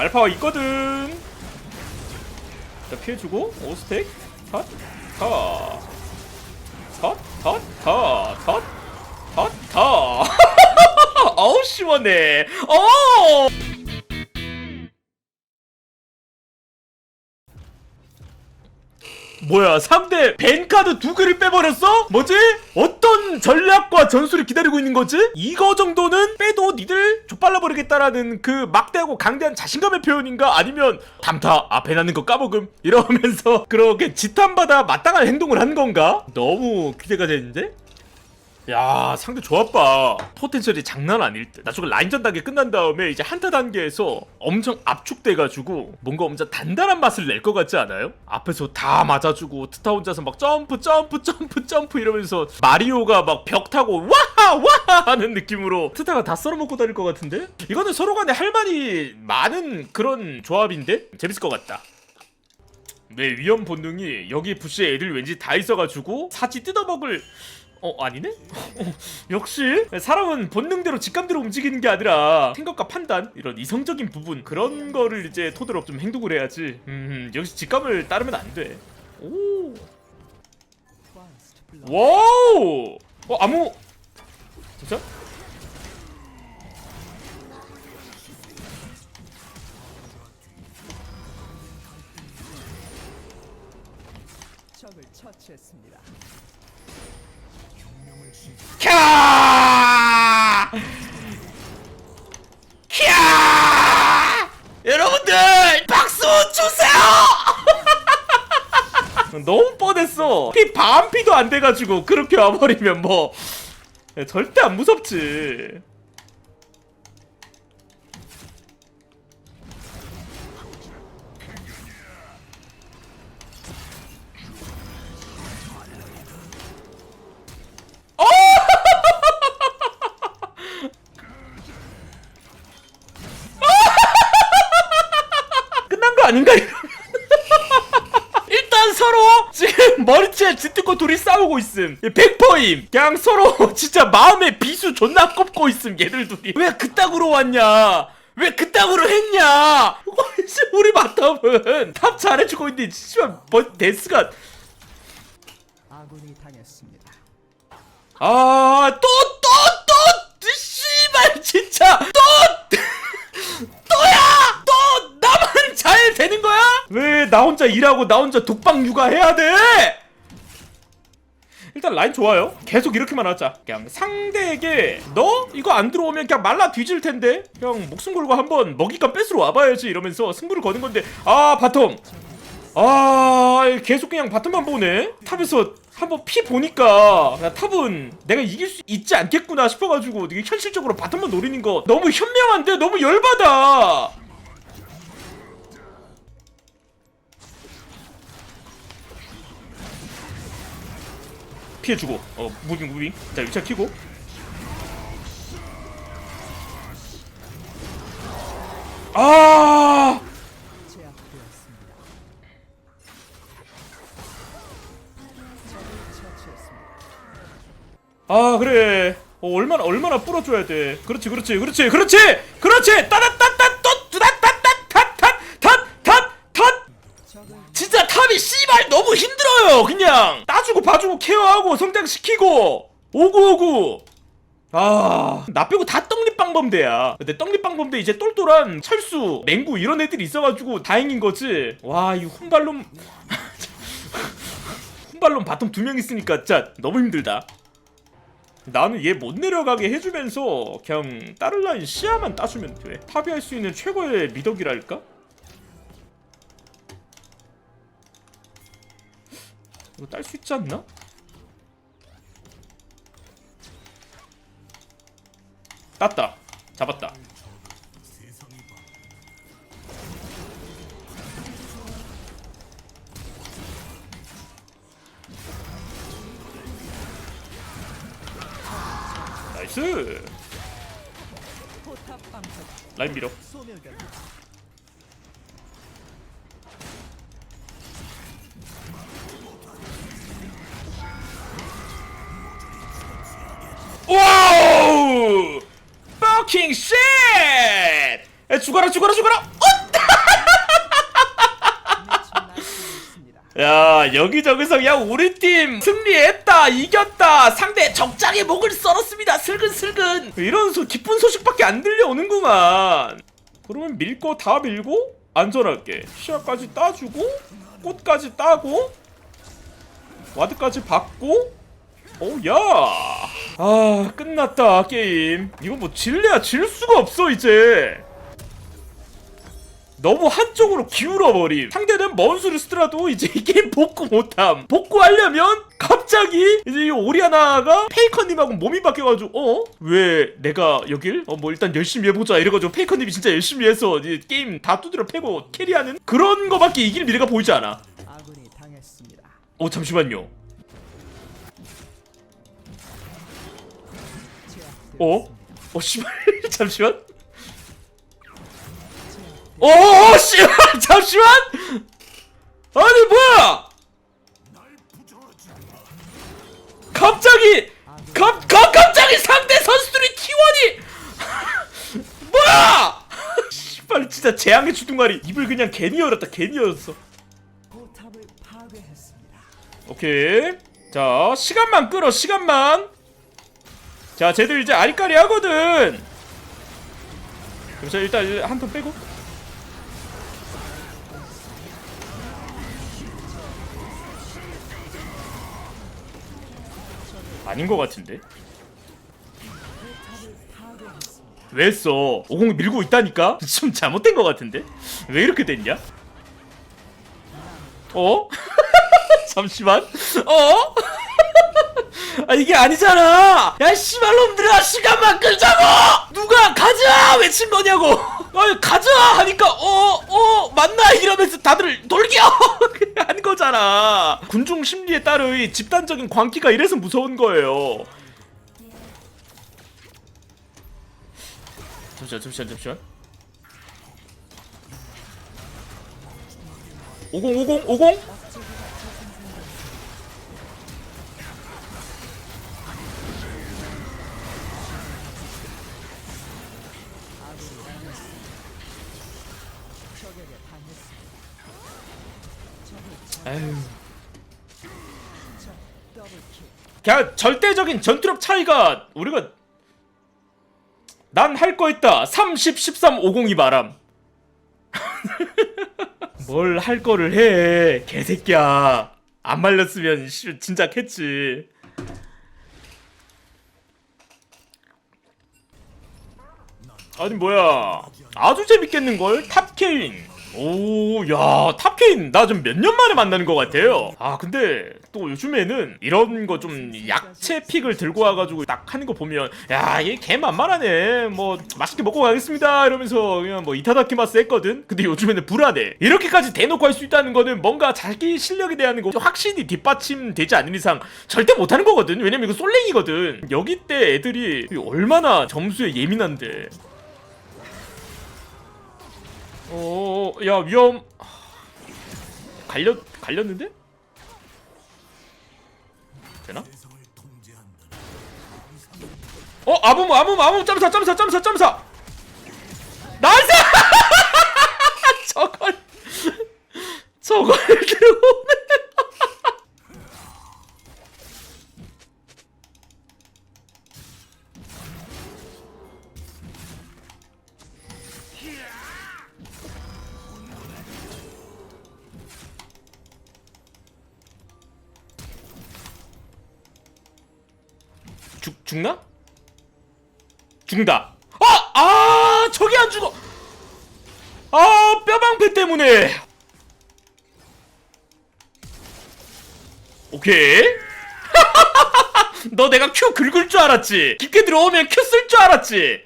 말파워 있거든. 자 피해주고 오스텍 컷컷컷컷컷컷컷 어우 시원해. 어 뭐야 상대 벤카드 두 개를 빼버렸어? 뭐지? 어떤 전략과 전술이 기다리고 있는 거지? 이거 정도는 빼도 니들 족발라버리겠다라는 그 막대하고 강대한 자신감의 표현인가? 아니면 담타 앞에 나는 거 까먹음 이러면서 그렇게 지탄받아 마땅한 행동을 한 건가? 너무 기대가 되는데? 야 상대 조합 봐 포텐셜이 장난 아닐 듯 나중에 라인전 단계 끝난 다음에 이제 한타 단계에서 엄청 압축돼가지고 뭔가 엄청 단단한 맛을 낼 것 같지 않아요? 앞에서 다 맞아주고 트타 혼자서 막 점프 점프 점프 점프 이러면서 마리오가 막 벽 타고 와하 와하 하는 느낌으로 트타가 다 썰어먹고 다닐 것 같은데? 이거는 서로 간에 할 말이 많은 그런 조합인데? 재밌을 것 같다 내 위험 본능이 여기 부시에 애들 왠지 다 있어가지고 사지 뜯어먹을 어 아니네? 어, 역시 사람은 본능대로 직감대로 움직이는 게 아니라 생각과 판단 이런 이성적인 부분 그런 거를 이제 토대로 좀 행동을 해야지 음 역시 직감을 따르면 안돼 오 와우 어 아무 진짜? 적을 처치했습니다. 캬! 캬! 여러분들 박수 주세요! 너무 뻔했어. 피 반피도 안 돼가지고 그렇게 와버리면 뭐 절대 안 무섭지. 아닌가? 일단 서로 지금 머리채 짓듣고 둘이 싸우고 있음. 백퍼임. 그냥 서로 진짜 마음의 비수 존나 꼽고 있음. 얘들 둘이. 왜 그따구로 왔냐? 왜 그따구로 했냐? 우리 마탑은 탑 잘해주고 있는데 씨발 뭐 데스가 아군이 당했습니다. 아 또 또 또 씨발 진짜 또 또야 또 나 혼자 일하고 나 혼자 독방 육아해야 돼? 일단 라인 좋아요. 계속 이렇게만 하자. 그냥 상대에게 너 이거 안 들어오면 그냥 말라 뒤질 텐데. 그냥 목숨 걸고 한번 먹잇감 뺏으러 와봐야지 이러면서 승부를 거는 건데 아 바텀. 아 계속 그냥 바텀만 보네. 탑에서 한번 피 보니까 야, 탑은 내가 이길 수 있지 않겠구나 싶어가지고 되게 현실적으로 바텀만 노리는 거 너무 현명한데 너무 열받아. 피해주고 어 무빙 무빙. 자 위치 키고. 아. 아 그래. 어, 얼마나 얼마나 뿌려줘야 돼. 그렇지 그렇지 그렇지 그렇지! 그렇지! 따다따따 또뚜다따따tattattattat 적을 탑이 씨발 너무 힘들어요 그냥. 따주고 봐주고 케어하고 성장시키고. 오구오구. 아 나 빼고 다 떡잎빵범대야. 근데 떡잎빵범대 이제 똘똘한 철수 맹구 이런 애들이 있어가지고 다행인 거지. 와 이 훈발놈. 훈발놈 바텀 두 명 있으니까 진짜 너무 힘들다. 나는 얘 못 내려가게 해주면서 그냥 다른 라인 시야만 따주면 돼. 탑이 할 수 있는 최고의 미덕이랄까? 이거 딸 수 있지 않나? 땄다. 잡았다. 나이스. 라인 밀어 죽어라 죽어라 죽어라. 야 여기저기서 야 우리 팀 승리했다 이겼다 상대 적장에 목을 썰었습니다. 슬근슬근. 이런 소, 기쁜 소식밖에 안 들려오는구만. 그러면 밀고 다 밀고 안전할게 시야까지 따주고 꽃까지 따고 와드까지 받고. 오야. 아 끝났다 게임. 이거 뭐 질래야 질 수가 없어 이제. 너무 한쪽으로 기울어 버림. 상대는 먼 수를 쓰더라도 이제 이 게임 복구 못함. 복구하려면 갑자기 이제 이 오리아나가 페이커님하고 몸이 바뀌어가지고 어? 왜 내가 여길? 어 뭐 일단 열심히 해보자 이래가지고 페이커님이 진짜 열심히 해서 이제 게임 다 두드려 패고 캐리하는 그런 거밖에 이길 미래가 보이지 않아. 아군이 당했습니다. 어 잠시만요. 어? 어 씨발 잠시만. 어 씨발 잠시만. 아니 뭐야? 갑자기 갑, 갑 갑자기 상대 선수들이 T1이 뭐야? 씨발 진짜 재앙의 주둥아리 입을 그냥 괜히 열었다 괜히 열었어. 오케이. 자, 시간만 끌어, 시간만. 자, 쟤들 이제 아리까리 하거든. 자, 일단 한 턴 빼고. 아닌 것 같은데. 왜 했어? 50 밀고 있다니까? 좀 잘못된 것 같은데? 왜 이렇게 됐냐? 어? 잠시만. 어? 아 이게 아니잖아. 야 씨발 놈들아 시간만 끌자고. 누가 가자 외친 거냐고. 아 가자 하니까 어어 맞나 이러면서 다들 돌겨 한 거잖아. 군중 심리에 따르의 집단적인 광기가 이래서 무서운 거예요. 잠시만 잠시만 잠시만. 50 50 50 에휴. 그냥 절대적인 전투력 차이가 우리가 난 할 거 있다. 30 13 50이 말함 뭘할 거를 해 개새끼야. 안 말렸으면 씨, 진짜 겠지 아니 뭐야. 아주 재밌겠는걸? 탑케인. 오야 탑케인. 나 좀 몇 년 만에 만나는 것 같아요. 아 근데 또 요즘에는 이런 거 좀 약체 픽을 들고 와가지고 딱 하는 거 보면 야얘 개 만만하네. 뭐 맛있게 먹고 가겠습니다. 이러면서 그냥 뭐 이타다키마스 했거든? 근데 요즘에는 불안해. 이렇게까지 대놓고 할 수 있다는 거는 뭔가 자기 실력에 대한 거 확실히 뒷받침되지 않는 이상 절대 못하는 거거든. 왜냐면 이거 솔랭이거든. 여기 때 애들이 얼마나 점수에 예민한데 어, 야 위험. 갈렸 갈렸는데? 되나? 어, 아무 아무 아무 점사 점사 점사 점사. 나이스! 저걸 저걸 들어오네. 죽 죽나? 죽는다. 아! 아! 저기 안 죽어. 아, 뼈방패 때문에. 오케이. 너 내가 큐 긁을 줄 알았지? 깊게 들어오면 큐쓸줄 알았지?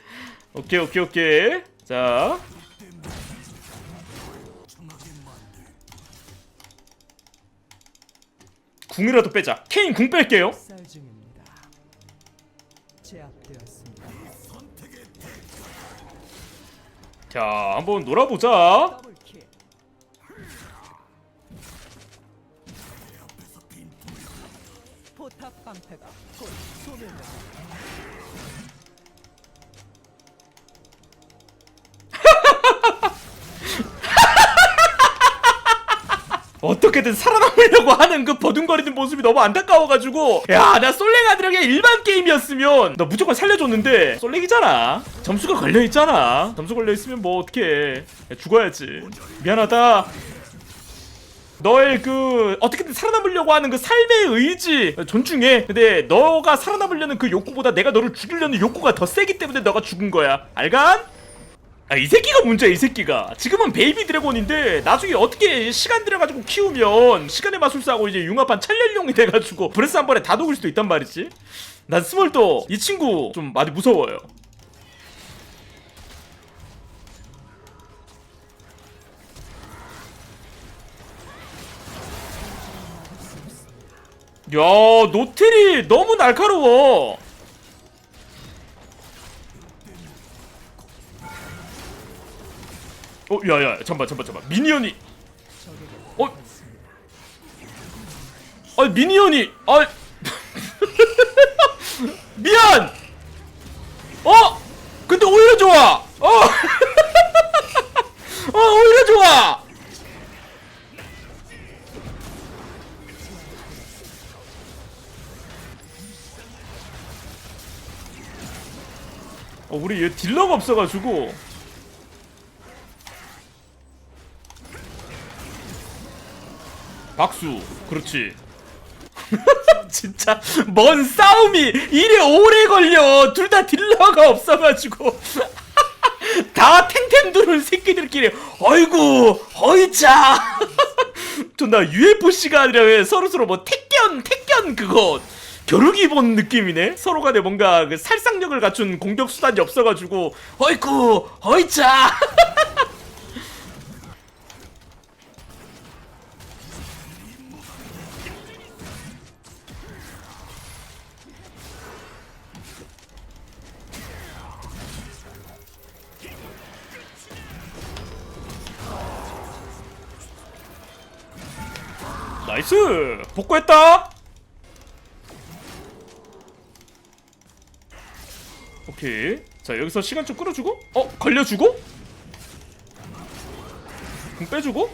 오케이, 오케이, 오케이. 자. 궁이라도 빼자. 케인 궁 뺄게요. 자, 한번 놀아보자. 어떻게 어떻게든 살아남으려고 하는 그 버둥거리는 모습이 너무 안타까워가지고 야 나 솔랭아들에게 일반 게임이었으면 너 무조건 살려줬는데. 솔랭이잖아. 점수가 걸려있잖아. 점수 걸려있으면 뭐 야, 죽어야지. 미안하다. 너의 그 어떻게든 살아남으려고 하는 그 삶의 의지 존중해. 근데 너가 살아남으려는 그 욕구보다 내가 너를 죽이려는 욕구가 더 세기 때문에 너가 죽은 거야. 알간? 아, 이 새끼가 문제야, 이 새끼가. 지금은 베이비 드래곤인데, 나중에 어떻게 시간 들여가지고 키우면, 시간의 마술사하고 이제 융합한 천년룡이 돼가지고, 브레스 한 번에 다 녹을 수도 있단 말이지. 난 스몰도, 이 친구 좀 많이 무서워요. 야, 노텔이 너무 날카로워. 야야, 잠깐, 잠깐, 잠깐. 미니언이, 어, 아, 미니언이, 아, 미안. 어, 근데 오히려 좋아. 어, 어, 오히려 좋아. 어, 우리 얘 딜러가 없어가지고. 박수. 그렇지. 진짜 뭔 싸움이 이래 오래 걸려. 둘 다 딜러가 없어가지고. 다 탱탱 두는 새끼들끼리 어이구 어이차 존나 UFC가 아니라 서로서로 뭐 택견 택견 그거 겨루기 본 느낌이네. 서로 간에 뭔가 그 살상력을 갖춘 공격 수단이 없어가지고 어이구 어이차 나이스! 복구했다! 오케이. 자 여기서 시간 좀 끌어주고? 어 걸려주고? 공 빼주고?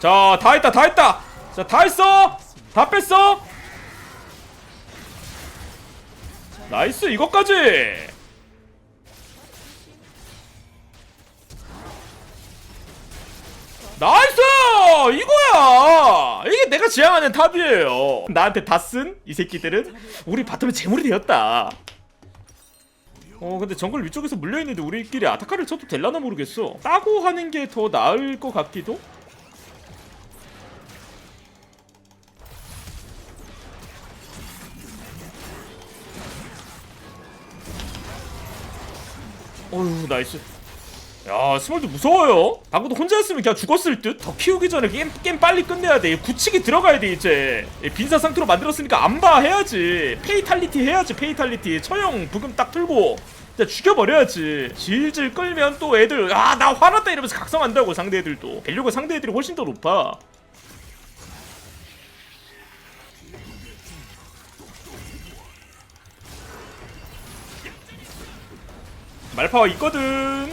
자 다 했다 다 했다! 자 다 했어! 다 뺐어! 나이스 이것까지 나이스! 이거야! 이게 내가 지향하는 탑이에요. 나한테 다 쓴 이 새끼들은 우리 바텀에 재물이 되었다. 어 근데 정글 위쪽에서 물려있는데 우리끼리 아타카를 쳐도 될라나 모르겠어. 따고 하는 게 더 나을 것 같기도? 어휴 나이스 야 스몰도 무서워요. 방금도 혼자였으면 그냥 죽었을 듯? 더 키우기 전에 게임, 게임 빨리 끝내야 돼. 굳히기 들어가야 돼 이제. 이 빈사 상태로 만들었으니까 안봐 해야지. 페이탈리티 해야지 페이탈리티. 처형 부금 딱 틀고. 진짜 죽여버려야지. 질질 끌면 또 애들 아 나 화났다 이러면서 각성한다고 상대 애들도. 밸류가 상대 애들이 훨씬 더 높아. 말파가 있거든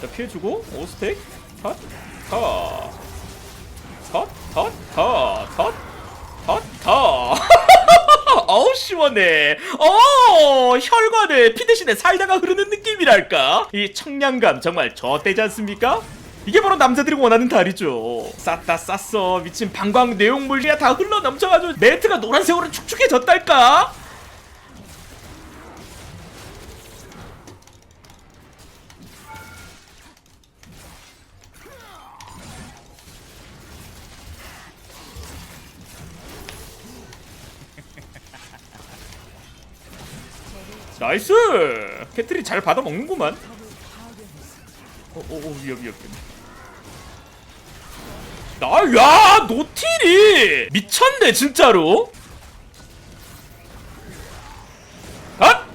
자 피해 주고 오스텍 탓탓탓탓탓탓탓 어우 시원해. 어 혈관에 피 대신에 사이다가 흐르는 느낌이랄까? 이 청량감 정말 저때지 않습니까? 이게 바로 남자들이 원하는 달이죠. 쌌다 쌌어. 미친 방광 내용물이야 다 흘러 넘쳐가지고 네트가 노란색으로 축축해졌달까? 나이스! 캐틀이 잘 받아먹는구만. 어, 어, 어, 위험, 위험. 나, 야, 노틸이! 미쳤네, 진짜로! 아!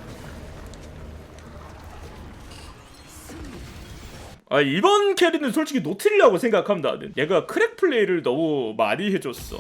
아, 이번 캐리는 솔직히 노틸이라고 생각합니다. 얘가 크랙 플레이를 너무 많이 해줬어.